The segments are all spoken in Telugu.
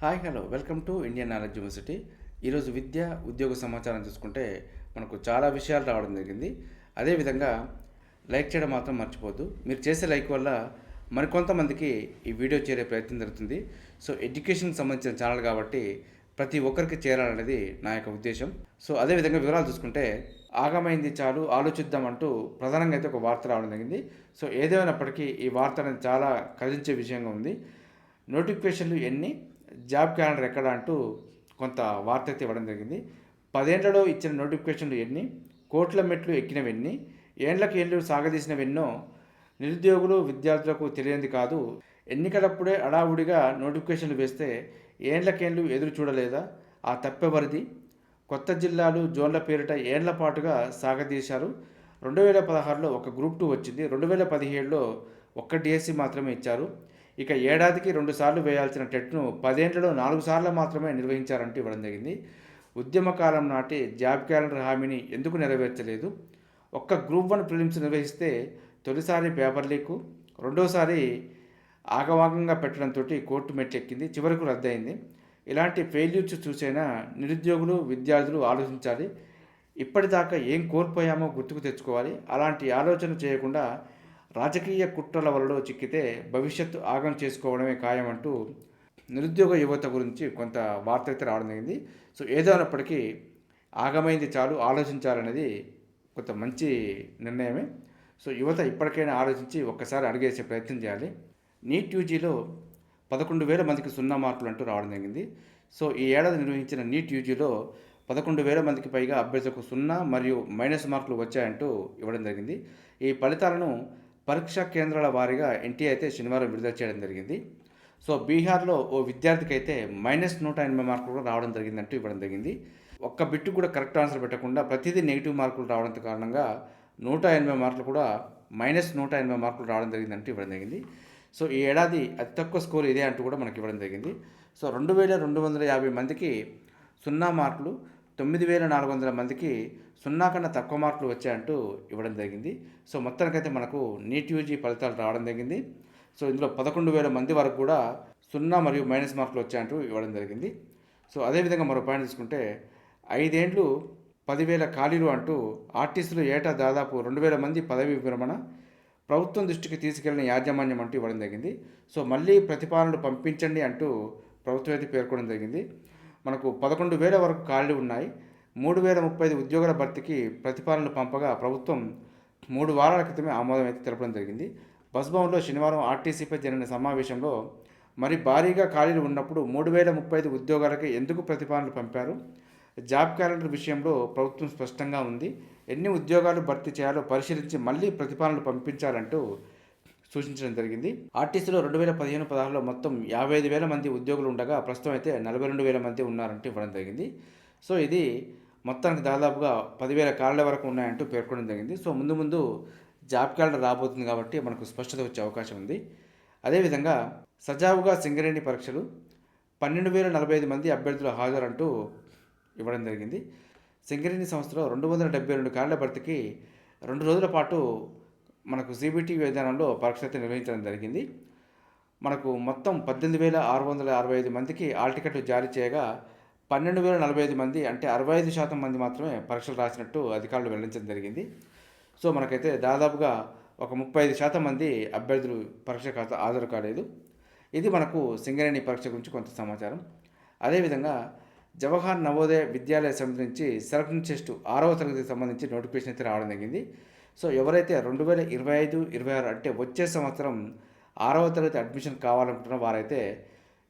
Hi hello. Welcome to Indian knowledge university. ఈరోజు విద్య ఉద్యోగ సమాచారం చూసుకుంటే మనకు చాలా విషయాలు రావడం జరిగింది. అదేవిధంగా లైక్ చేయడం మాత్రం మర్చిపోద్దు మీరు చేసే లైక్ వల్ల మరికొంతమందికి ఈ వీడియో చేరే ప్రయత్నం జరుగుతుంది. సో ఎడ్యుకేషన్కి సంబంధించిన ఛానల్ కాబట్టి ప్రతి ఒక్కరికి చేరాలనేది నా యొక్క ఉద్దేశం. సో అదేవిధంగా వివరాలు చూసుకుంటే ఆగమైంది చాలు ఆలోచిద్దాం అంటూ ప్రధానంగా అయితే ఒక వార్త రావడం జరిగింది. సో ఏదేమైనప్పటికీ ఈ వార్త అనేది చాలా కదిలించే విషయంగా ఉంది. నోటిఫికేషన్లు ఎన్ని జాబ్ క్యాలెండర్ ఎక్కడ అంటూ కొంత వార్త అయితే ఇవ్వడం జరిగింది. పదేళ్ళలో ఇచ్చిన నోటిఫికేషన్లు ఎన్ని? కోట్ల మెట్లు ఎక్కినవెన్ని? ఏండ్లకు ఏళ్ళు సాగదీసినవెన్నో? నిరుద్యోగులు విద్యార్థులకు తెలియంది కాదు. ఎన్నికలప్పుడే అడావుడిగా నోటిఫికేషన్లు వేస్తే ఏండ్లకేండ్లు ఎదురు చూడలేదా? ఆ తప్పెవరిది? కొత్త జిల్లాలు జోన్ల పేరిట ఏండ్ల పాటుగా సాగదీశారు. రెండు వేల పదహారులో ఒక గ్రూప్ టూ వచ్చింది. రెండు వేల పదిహేడులో ఒక్క డిఎస్సి మాత్రమే ఇచ్చారు. ఇక ఏడాదికి రెండుసార్లు వేయాల్సిన టెట్ను పదేండ్లలో నాలుగు సార్లు మాత్రమే నిర్వహించారంటూ ఇవ్వడం జరిగింది. ఉద్యమ కాలం నాటి జాబ్ క్యాలెండర్ హామీని ఎందుకు నెరవేర్చలేదు? ఒక్క గ్రూప్ వన్ ప్రిలిమ్స్ నిర్వహిస్తే తొలిసారి పేపర్ లీకు రెండోసారి ఆగవాగంగా పెట్టడంతో కోర్టు మెట్టెక్కింది చివరకు రద్దయింది. ఇలాంటి ఫెయిల్యూర్స్ చూసైనా నిరుద్యోగులు విద్యార్థులు ఆలోచించాలి. ఇప్పటిదాకా ఏం కోల్పోయామో గుర్తుకు తెచ్చుకోవాలి. అలాంటి ఆలోచన చేయకుండా రాజకీయ కుట్రల వలలో చిక్కితే భవిష్యత్తు ఆగం చేసుకోవడమే ఖాయమంటూ నిరుద్యోగ యువత గురించి కొంత వార్త అయితే రావడం జరిగింది. సో ఏదైనప్పటికీ ఆగమైంది చాలు ఆలోచించాలనేది కొంత మంచి నిర్ణయమే. సో యువత ఇప్పటికైనా ఆలోచించి ఒక్కసారి అడిగేసే ప్రయత్నం చేయాలి. నీట్ యూజీలో పదకొండు వేల మందికి సున్నా మార్కులు అంటూ రావడం జరిగింది. సో ఈ ఏడాది నిర్వహించిన నీట్ యూజీలో పదకొండు వేల మందికి పైగా అభ్యర్థులకు సున్నా మరియు మైనస్ మార్కులు వచ్చాయంటూ ఇవ్వడం జరిగింది. ఈ ఫలితాలను పరీక్షా కేంద్రాల వారీగా ఎన్టీఏ అయితే శనివారం విడుదల చేయడం జరిగింది. సో బీహార్లో ఓ విద్యార్థికి అయితే మైనస్ నూట ఎనభై మార్కులు కూడా రావడం జరిగిందంటూ ఇవ్వడం జరిగింది. ఒక్క బిట్టు కూడా కరెక్ట్ ఆన్సర్ పెట్టకుండా ప్రతిదీ నెగిటివ్ మార్కులు రావడం కారణంగా నూట ఎనభై మార్కులు కూడా మైనస్ నూట ఎనభై మార్కులు రావడం జరిగిందంటూ ఇవ్వడం జరిగింది. సో ఈ ఏడాది అతి తక్కువ స్కోర్ ఇదే అంటూ కూడా మనకి ఇవ్వడం జరిగింది. సో రెండు వేల రెండు వందల యాభై మందికి సున్నా మార్కులు తొమ్మిది వేల నాలుగు వందల మందికి సున్నా కన్నా తక్కువ మార్కులు వచ్చాయంటూ ఇవ్వడం జరిగింది. సో మొత్తానికైతే మనకు నీట్ యూజీ ఫలితాలు రావడం జరిగింది. సో ఇందులో పదకొండు వేల మంది వరకు కూడా సున్నా మరియు మైనస్ మార్కులు వచ్చాయంటూ ఇవ్వడం జరిగింది. సో అదేవిధంగా మరో పాయింట్ తీసుకుంటే ఐదేండ్లు పదివేల ఖాళీలు అంటూ ఆర్టిస్టులు ఏటా దాదాపు రెండు వేల మంది పదవి విరమణ ప్రభుత్వం దృష్టికి తీసుకెళ్ళిన యాజమాన్యం అంటూ ఇవ్వడం జరిగింది. సో మళ్ళీ ప్రతిపాదనలు పంపించండి అంటూ ప్రభుత్వం అయితే పేర్కొనడం జరిగింది. మనకు పదకొండు వేల వరకు ఖాళీలు ఉన్నాయి. మూడు వేల ముప్పై ఐదు ఉద్యోగాల భర్తీకి ప్రతిపాదనలు పంపగా ప్రభుత్వం మూడు వారాల క్రితమే ఆమోదం అయితే తెలపడం జరిగింది. బస్ భవన్లో శనివారం ఆర్టీసీపై జరిగిన సమావేశంలో మరి భారీగా ఖాళీలు ఉన్నప్పుడు మూడు వేల ముప్పై ఐదు ఉద్యోగాలకి ఎందుకు ప్రతిపాదనలు పంపారు? జాబ్ క్యాలెండర్ విషయంలో ప్రభుత్వం స్పష్టంగా ఉంది. ఎన్ని ఉద్యోగాలు భర్తీ చేయాలో పరిశీలించి మళ్ళీ ప్రతిపాదనలు పంపించాలంటూ సూచించడం జరిగింది. ఆర్టీసీలో రెండు వేల పదిహేను పదహారులో మొత్తం యాభై ఐదు వేల మంది ఉద్యోగులు ఉండగా ప్రస్తుతం అయితే నలభై రెండు వేల మంది ఉన్నారంటూ ఇవ్వడం జరిగింది. సో ఇది మొత్తానికి దాదాపుగా పదివేల కార్ల వరకు ఉన్నాయంటూ పేర్కొనడం జరిగింది. సో ముందు ముందు జాబ్ క్యాలెండర్ రాబోతుంది కాబట్టి మనకు స్పష్టత వచ్చే అవకాశం ఉంది. అదేవిధంగా సజావుగా సింగరేణి పరీక్షలు పన్నెండు వేల నలభై ఐదు మంది అభ్యర్థులు హాజరంటూ ఇవ్వడం జరిగింది. సింగరేణి సంస్థలో రెండు వందల డెబ్బై రెండు కార్ల భర్తీకి రెండు రోజుల పాటు మనకు సిబిటి విధానంలో పరీక్ష నిర్వహించడం జరిగింది. మనకు మొత్తం పద్దెనిమిది వేల ఆరు వందల అరవై ఐదు మందికి ఆల్ టికెట్లు జారీ చేయగా పన్నెండు వేల నలభై ఐదు మంది అంటే అరవై ఐదు శాతం మంది మాత్రమే పరీక్షలు రాసినట్టు అధికారులు వెల్లడించడం జరిగింది. సో మనకైతే దాదాపుగా ఒక ముప్పై ఐదు శాతం మంది అభ్యర్థులు పరీక్ష హాజ- హాజరు కాలేదు. ఇది మనకు సింగరేణి పరీక్ష గురించి కొంత సమాచారం. అదేవిధంగా జవహర్ నవోదయ విద్యాలయ సమితి నుంచి సెలక్షన్ టెస్ట్ ఆరవ తరగతికి సంబంధించి నోటిఫికేషన్ అయితే రావడం జరిగింది. సో ఎవరైతే రెండు వేల ఇరవై ఐదు ఇరవై ఆరు అంటే వచ్చే సంవత్సరం ఆరవ తరగతి అడ్మిషన్ కావాలనుకుంటున్న వారైతే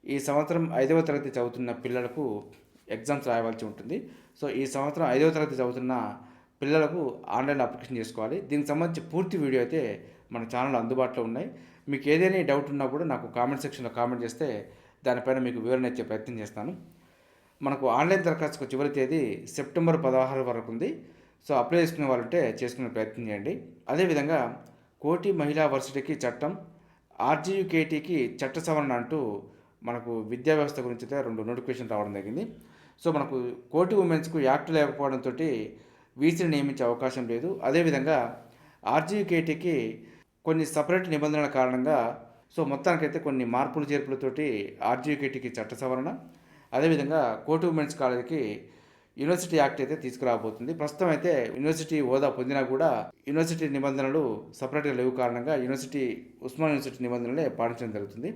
ఈ సంవత్సరం ఐదవ తరగతి చదువుతున్న పిల్లలకు ఎగ్జామ్స్ రాయవలసి ఉంటుంది. సో ఈ సంవత్సరం ఐదవ తరగతి చదువుతున్న పిల్లలకు ఆన్లైన్ అప్లికేషన్ చేసుకోవాలి. దీనికి సంబంధించి పూర్తి వీడియో అయితే మన ఛానల్ అందుబాటులో ఉన్నాయి. మీకు ఏదైనా డౌట్ ఉన్నా కూడా నాకు కామెంట్ సెక్షన్లో కామెంట్ చేస్తే దానిపైన మీకు వివరణ ఇచ్చే ప్రయత్నం చేస్తాను. మనకు ఆన్లైన్ దరఖాస్తుకు చివరి తేదీ సెప్టెంబర్ పదహారు వరకు ఉంది. సో అప్లై చేసుకునే వాళ్ళంటే చేసుకునే ప్రయత్నం చేయండి. అదేవిధంగా కోటి మహిళా వర్సిటీకి చట్టం ఆర్జీయుకేటీకి చట్ట సవరణ అంటూ మనకు విద్యా వ్యవస్థ గురించి అయితే రెండు నోటిఫికేషన్ రావడం జరిగింది. సో మనకు కోటి ఉమెన్స్కు యాక్ట్ లేకపోవడంతో వీసీని నియమించే అవకాశం లేదు. అదేవిధంగా ఆర్జీయుకేటీకి కొన్ని సపరేట్ నిబంధనల కారణంగా సో మొత్తానికైతే కొన్ని మార్పులు చేర్పులతోటి ఆర్జీకేటీకి చట్ట సవరణ. అదేవిధంగా కోటి ఉమెన్స్ కాలేజీకి యూనివర్సిటీ యాక్ట్ అయితే తీసుకురాబోతుంది. ప్రస్తుతం అయితే యూనివర్సిటీ హోదా పొందినా కూడా యూనివర్సిటీ నిబంధనలు సపరేట్గా లేవు కారణంగా యూనివర్సిటీ ఉస్మాన్ యూనివర్సిటీ నిబంధనలే పాటించడం జరుగుతుంది.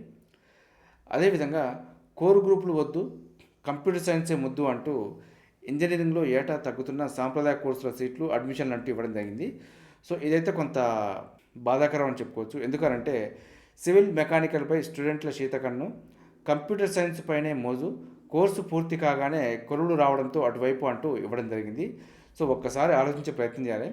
అదేవిధంగా కోర్ గ్రూపులు వద్దు కంప్యూటర్ సైన్సే ముద్దు అంటూ ఇంజనీరింగ్లో ఏటా తగ్గుతున్న సాంప్రదాయ కోర్సుల సీట్లు అడ్మిషన్లు అంటూ ఇవ్వడం జరిగింది. సో ఇదైతే కొంత బాధాకరం అని చెప్పుకోవచ్చు. ఎందుకంటే సివిల్ మెకానికల్పై స్టూడెంట్ల శీతకన్ను కంప్యూటర్ సైన్స్ పైనే మోజు కోర్సు పూర్తి కాగానే కొలువులు రావడంతో అటువైపు అంటూ ఇవ్వడం జరిగింది. సో ఒక్కసారి ఆలోచించే ప్రయత్నం చేయాలి.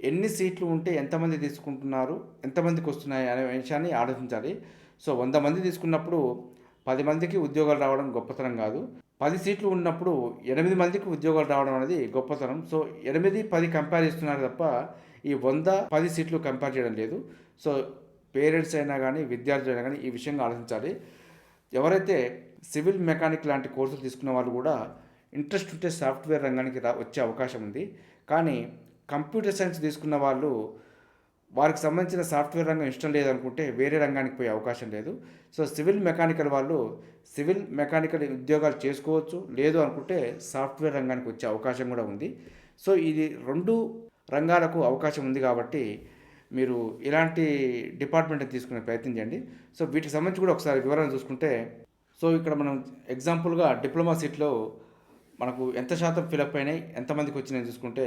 ఎన్ని సీట్లు ఉంటే ఎంతమంది తీసుకుంటున్నారు ఎంతమందికి వస్తున్నాయి అనే విషయాన్ని ఆలోచించాలి. సో వంద మంది తీసుకున్నప్పుడు పది మందికి ఉద్యోగాలు రావడం గొప్పతనం కాదు. పది సీట్లు ఉన్నప్పుడు ఎనిమిది మందికి ఉద్యోగాలు రావడం అనేది గొప్పతనం. సో ఎనిమిది పది కంపేర్ చేస్తున్నారు తప్ప ఈ వంద పది సీట్లు కంపేర్ చేయడం లేదు. సో పేరెంట్స్ అయినా కానీ విద్యార్థులు అయినా కానీ ఈ విషయంగా ఆలోచించాలి. ఎవరైతే సివిల్ మెకానిక్ లాంటి కోర్సులు తీసుకున్న వాళ్ళు కూడా ఇంట్రెస్ట్ ఉంటే సాఫ్ట్వేర్ రంగానికి రా వచ్చే అవకాశం ఉంది. కానీ కంప్యూటర్ సైన్స్ తీసుకున్న వాళ్ళు వారికి సంబంధించిన సాఫ్ట్వేర్ రంగం ఇష్టం లేదనుకుంటే వేరే రంగానికి పోయే అవకాశం లేదు. సో సివిల్ మెకానికల్ వాళ్ళు సివిల్ మెకానికల్ ఉద్యోగాలు చేసుకోవచ్చు లేదు అనుకుంటే సాఫ్ట్వేర్ రంగానికి వచ్చే అవకాశం కూడా ఉంది. సో ఇది రెండు రంగాలకు అవకాశం ఉంది కాబట్టి మీరు ఇలాంటి డిపార్ట్మెంట్ తీసుకునే ప్రయత్నం చేయండి. సో వీటికి సంబంధించి కూడా ఒకసారి వివరణ చూసుకుంటే సో ఇక్కడ మనం ఎగ్జాంపుల్గా డిప్లొమా సీట్లో మనకు ఎంత శాతం ఫిలప్ అయినాయి ఎంతమందికి వచ్చినాయి చూసుకుంటే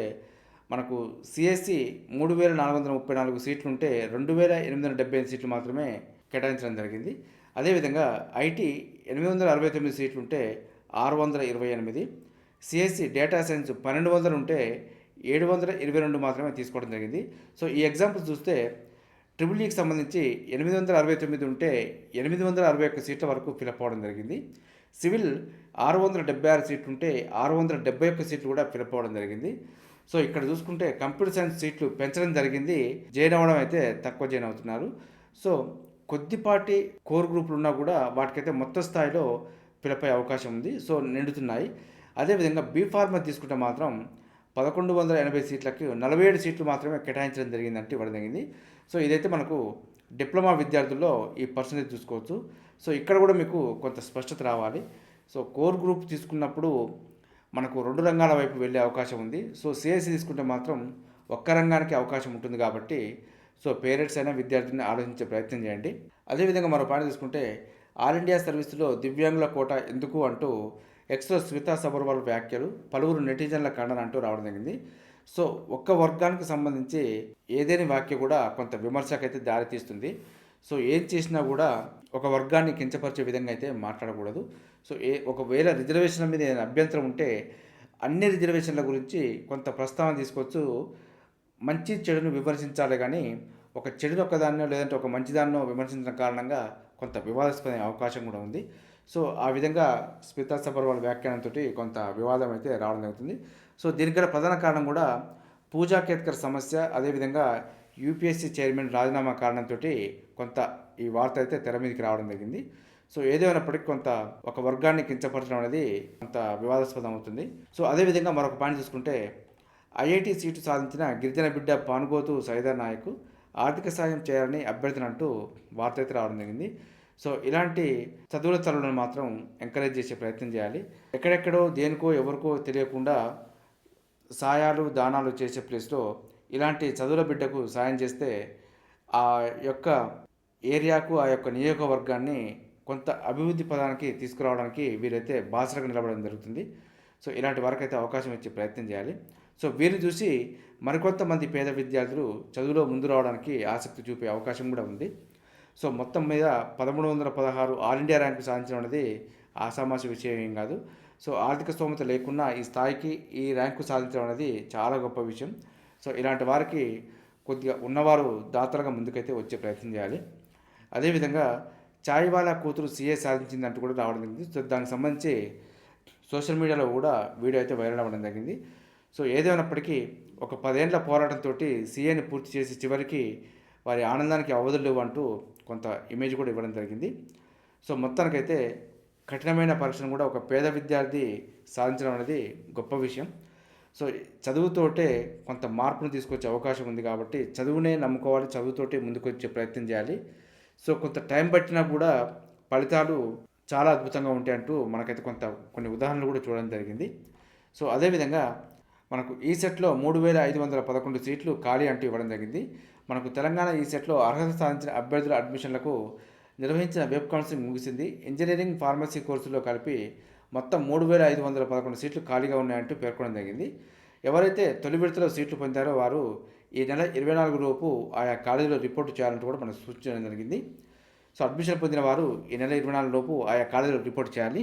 మనకు సిఎస్సి మూడు వేల నాలుగు వందల ముప్పై నాలుగు సీట్లు ఉంటే రెండు వేల ఎనిమిది వందల డెబ్బై ఐదు సీట్లు మాత్రమే కేటాయించడం జరిగింది. అదేవిధంగా ఐటీ ఎనిమిది వందల అరవై తొమ్మిది సీట్లు ఉంటే ఆరు వందల ఇరవై ఎనిమిది సిఎస్సి డేటా సైన్స్ పన్నెండు వందలు ఉంటే ఏడు వందల ఇరవై రెండు మాత్రమే తీసుకోవడం జరిగింది. సో ఈ ఎగ్జాంపుల్ చూస్తే ట్రిపుల్ ఈకి సంబంధించి ఎనిమిది వందల అరవై తొమ్మిది ఉంటే ఎనిమిది వందల అరవై ఒక్క సీట్ల వరకు ఫిలప్ అవ్వడం జరిగింది. సివిల్ ఆరు వందల డెబ్బై ఆరు సీట్లు ఉంటే ఆరు వందల డెబ్బై ఒక్క సీట్లు కూడా ఫిలప్ అవ్వడం జరిగింది. సో ఇక్కడ చూసుకుంటే కంప్యూటర్ సైన్స్ సీట్లు పెంచడం జరిగింది. జాయిన్ అవ్వడం అయితే తక్కువ జాయిన్ అవుతున్నారు. సో కొద్దిపాటి కోర్ గ్రూపులు ఉన్నా కూడా వాటికైతే మొత్తం స్థాయిలో పిలపై అవకాశం ఉంది. సో నిండుతున్నాయి. అదేవిధంగా బీ ఫార్మర్ తీసుకుంటే మాత్రం పదకొండు వందల ఎనభై సీట్లకు నలభై ఏడు సీట్లు మాత్రమే కేటాయించడం జరిగిందంటే ఇవ్వడం జరిగింది. సో ఇదైతే మనకు డిప్లొమా విద్యార్థుల్లో ఈ పర్సంటేజ్ చూసుకోవచ్చు. సో ఇక్కడ కూడా మీకు కొంత స్పష్టత రావాలి. సో కోర్ గ్రూప్ తీసుకున్నప్పుడు మనకు రెండు రంగాల వైపు వెళ్ళే అవకాశం ఉంది. సో సిఎస్సి తీసుకుంటే మాత్రం ఒక్క రంగానికి అవకాశం ఉంటుంది కాబట్టి సో పేరెంట్స్ అయినా విద్యార్థిని ఆలోచించే ప్రయత్నం చేయండి. అదేవిధంగా మరో పాయింట్ తీసుకుంటే ఆల్ ఇండియా సర్వీసులో దివ్యాంగుల కోట ఎందుకు అంటూ ఎక్స్లో స్మితా సబర్వాల్ వ్యాఖ్యలు పలువురు నెటిజన్ల ఖండన అంటూ రావడం జరిగింది. సో ఒక్క వర్గానికి సంబంధించి ఏదైనా వ్యాఖ్య కూడా కొంత విమర్శకైతే దారితీస్తుంది. సో ఏం చేసినా కూడా ఒక వర్గాన్ని కించపరిచే విధంగా అయితే మాట్లాడకూడదు. సో ఏ ఒకవేళ రిజర్వేషన్ల మీద ఏదైనా అభ్యంతరం ఉంటే అన్ని రిజర్వేషన్ల గురించి కొంత ప్రస్తావన తీసుకోవచ్చు. మంచి చెడును విమర్శించాలి కానీ ఒక చెడును ఒకదాన్నో లేదంటే ఒక మంచిదాన్నో విమర్శించడం కారణంగా కొంత వివాదాస్పద అవకాశం కూడా ఉంది. సో ఆ విధంగా స్మితా సబర్వాల్ వ్యాఖ్యానంతో కొంత వివాదం అయితే రావడం జరుగుతుంది. సో దీనికి గల ప్రధాన కారణం కూడా పూజా కేత్కర్ సమస్య. అదేవిధంగా యూపీఎస్సీ చైర్మన్ రాజీనామా కారణంతో కొంత ఈ వార్త అయితే తెర మీదకి రావడం జరిగింది. సో ఏదేమైనప్పటికీ కొంత ఒక వర్గాన్ని కించపరచడం అనేది కొంత వివాదాస్పదం అవుతుంది. సో అదేవిధంగా మరొక పాయింట్ చూసుకుంటే ఐఐటి సీటు సాధించిన గిరిజన బిడ్డ పానుగోతు సైదా నాయక్ ఆర్థిక సాయం చేయాలని అభ్యర్థన అంటూ వార్త అయితే రావడం జరిగింది. సో ఇలాంటి చదువుల తల్లులను మాత్రం ఎంకరేజ్ చేసే ప్రయత్నం చేయాలి. ఎక్కడెక్కడో దేనికో ఎవరికో తెలియకుండా సాయాలు దానాలు చేసే ప్లేస్లో ఇలాంటి చదువుల బిడ్డకు సాయం చేస్తే ఆ యొక్క ఏరియాకు ఆ యొక్క నియోజకవర్గాన్ని కొంత అభివృద్ధి పదానికి తీసుకురావడానికి వీరైతే బాసరగా నిలబడడం జరుగుతుంది. సో ఇలాంటి వారికి అయితే అవకాశం ఇచ్చే ప్రయత్నం చేయాలి. సో వీరిని చూసి మరికొంతమంది పేద విద్యార్థులు చదువులో ముందు రావడానికి ఆసక్తి చూపే అవకాశం కూడా ఉంది. సో మొత్తం మీద పదమూడు వందల పదహారు ఆల్ ఇండియా ర్యాంకు సాధించడం అనేది ఆసామాసి విషయం ఏం కాదు. సో ఆర్థిక స్తోమత లేకున్నా ఈ స్థాయికి ఈ ర్యాంకు సాధించడం అనేది చాలా గొప్ప విషయం. సో ఇలాంటి వారికి కొద్దిగా ఉన్నవారు దాతలుగా ముందుకైతే వచ్చే ప్రయత్నం చేయాలి. అదేవిధంగా చాయ్వాలా కూతురు సీఏ సాధించిందంటూ కూడా రావడం జరిగింది. సో దానికి సంబంధించి సోషల్ మీడియాలో కూడా వీడియో అయితే వైరల్ అవ్వడం జరిగింది. సో ఏదేమైనప్పటికీ ఒక పదేళ్ళ పోరాటంతో సీఏని పూర్తి చేసి చివరికి వారి ఆనందానికి అవధులు లేవు అంటూ కొంత ఇమేజ్ కూడా ఇవ్వడం జరిగింది. సో మొత్తానికైతే కఠినమైన పరీక్షను కూడా ఒక పేద విద్యార్థి సాధించడం అనేది గొప్ప విషయం. సో చదువుతోటే కొంత మార్పును తీసుకొచ్చే అవకాశం ఉంది కాబట్టి చదువునే నమ్ముకోవాలి చదువుతోటే ముందుకు వచ్చే ప్రయత్నం చేయాలి. సో కొంత టైం పట్టినా కూడా ఫలితాలు చాలా అద్భుతంగా ఉంటాయంటూ మనకైతే కొంత కొన్ని ఉదాహరణలు కూడా చూడడం జరిగింది. సో అదేవిధంగా మనకు ఈ సెట్లో మూడు వేల ఐదు వందల పదకొండు సీట్లు ఖాళీ అంటూ ఇవ్వడం జరిగింది. మనకు తెలంగాణ ఈ సెట్లో అర్హత సాధించిన అభ్యర్థుల అడ్మిషన్లకు నిర్వహించిన వెబ్ కౌన్సిలింగ్ ముగిసింది. ఇంజనీరింగ్ ఫార్మసీ కోర్సులో కలిపి మొత్తం మూడు వేల ఐదు వందల పదకొండు సీట్లు ఖాళీగా ఉన్నాయంటూ పేర్కొనడం జరిగింది. ఎవరైతే తొలి విడతలో సీట్లు పొందారో వారు ఈ నెల ఇరవై నాలుగు లోపు ఆయా కాలేజీలో రిపోర్ట్ చేయాలంటూ కూడా మనకు సూచించడం జరిగింది. సో అడ్మిషన్ పొందిన వారు ఈ నెల ఇరవై నాలుగు లోపు ఆయా కాలేజీలో రిపోర్ట్ చేయాలి.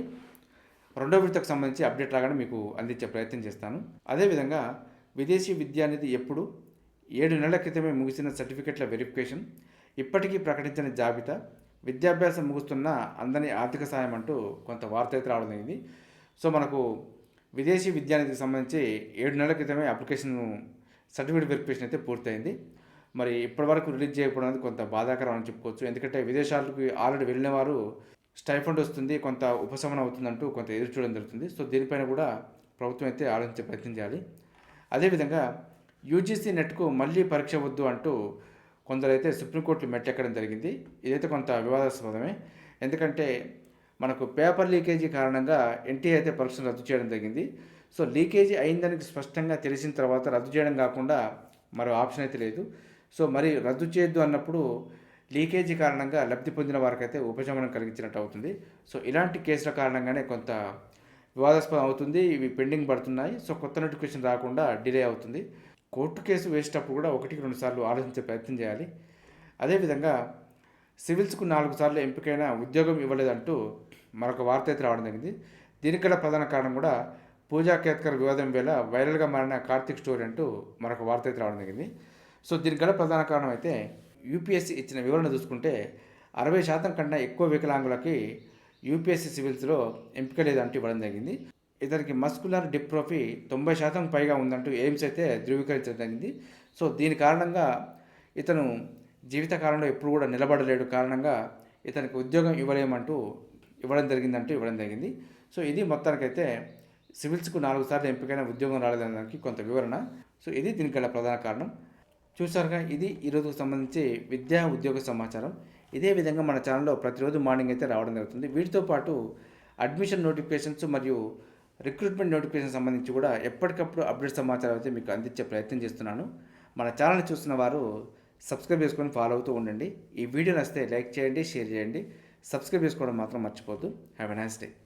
రెండో విడతకు సంబంధించి అప్డేట్ రాగానే మీకు అందించే ప్రయత్నం చేస్తాను. అదేవిధంగా విదేశీ విద్య అనేది ఎప్పుడు? ఏడు నెలల క్రితమే ముగిసిన సర్టిఫికెట్ల వెరిఫికేషన్ ఇప్పటికీ ప్రకటించిన జాబితా విద్యాభ్యాసం ముగుస్తున్న అందని ఆర్థిక సాయం అంటూ కొంత వార్త అయితే రావడం జరిగింది. సో మనకు విదేశీ విద్యానిధికి సంబంధించి ఏడు నెలల క్రితమే అప్లికేషన్ సర్టిఫికేట్ వెరిఫికేషన్ అయితే పూర్తయింది. మరి ఇప్పటివరకు రిలీజ్ చేయకపోవడం అనేది కొంత బాధాకరం అని చెప్పుకోవచ్చు. ఎందుకంటే విదేశాలకు ఆల్రెడీ వెళ్ళిన వారు స్టైఫండ్ వస్తుంది కొంత ఉపశమనం అవుతుందంటూ కొంత ఎదురు చూడడం జరుగుతుంది. సో దీనిపైన కూడా ప్రభుత్వం అయితే ఆలోచించే ప్రయత్నం చేయాలి. అదేవిధంగా యూజీసీ నెట్కు మళ్ళీ పరీక్ష వద్దు అంటూ కొందరైతే సుప్రీంకోర్టులో మెట్టెక్కడం జరిగింది. ఇదైతే కొంత వివాదాస్పదమే. ఎందుకంటే మనకు పేపర్ లీకేజీ కారణంగా ఎన్టీఏ అయితే పరీక్షను రద్దు చేయడం జరిగింది. సో లీకేజీ అయిందని స్పష్టంగా తెలిసిన తర్వాత రద్దు చేయడం కాకుండా మరో ఆప్షన్ అయితే లేదు. సో మరి రద్దు చేయొద్దు అన్నప్పుడు లీకేజీ కారణంగా లబ్ధి పొందిన వారికైతే ఉపశమనం కలిగించినట్టు అవుతుంది. సో ఇలాంటి కేసుల కారణంగానే కొంత వివాదాస్పదం అవుతుంది. ఇవి పెండింగ్ పడుతున్నాయి. సో కొత్త నోటిఫికేషన్ రాకుండా డిలే అవుతుంది. కోర్టు కేసు వేసేటప్పుడు కూడా ఒకటికి రెండు సార్లు ఆలోచించే ప్రయత్నం చేయాలి. అదేవిధంగా సివిల్స్కు నాలుగు సార్లు ఎంపికైన ఉద్యోగం ఇవ్వలేదంటూ మరొక వార్త అయితే రావడం జరిగింది. దీనికి ప్రధాన కారణం కూడా పూజా కేత్కర్ వివాదం వేళ వైరల్గా మారిన కార్తిక్ స్టోరీ అంటూ మరొక వార్త అయితే రావడం జరిగింది. సో దీనికి గల ప్రధాన కారణం అయితే యూపీఎస్సీ ఇచ్చిన వివరణ చూసుకుంటే అరవై శాతం కన్నా ఎక్కువ వికలాంగులకి యూపీఎస్సీ సివిల్స్లో ఎంపిక లేదంటూ ఇవ్వడం జరిగింది. ఇతనికి మస్కులర్ డిప్రోఫీ తొంభై శాతం పైగా ఉందంటూ ఎయిమ్స్ అయితే ధృవీకరించడం జరిగింది. సో దీని కారణంగా ఇతను జీవితకాలంలో ఎప్పుడు కూడా నిలబడలేడు కారణంగా ఇతనికి ఉద్యోగం ఇవ్వలేమంటూ ఇవ్వడం జరిగిందంటూ ఇవ్వడం జరిగింది. సో ఇది మొత్తానికైతే సివిల్స్కు నాలుగు సార్లు ఎంపికైన ఉద్యోగం రాలేదనడానికి కొంత వివరణ. సో ఇది దీనికి గల ప్రధాన కారణం. చూసారుగా ఇది ఈరోజుకు సంబంధించి విద్యా ఉద్యోగ సమాచారం. ఇదే విధంగా మన ఛానల్లో ప్రతిరోజు మార్నింగ్ అయితే రావడం జరుగుతుంది. వీటితో పాటు అడ్మిషన్ నోటిఫికేషన్స్ మరియు రిక్రూట్మెంట్ నోటిఫికేషన్ సంబంధించి కూడా ఎప్పటికప్పుడు అప్డేట్ సమాచారం అయితే మీకు అందించే ప్రయత్నం చేస్తున్నాను. మన ఛానల్ని చూస్తున్న వారు సబ్స్క్రైబ్ చేసుకొని ఫాలో అవుతూ ఉండండి. ఈ వీడియో నచ్చితే లైక్ చేయండి షేర్ చేయండి. సబ్స్క్రైబ్ చేసుకోవడం మాత్రం మర్చిపోద్దు హ్యావ్ ఎ నైస్ డే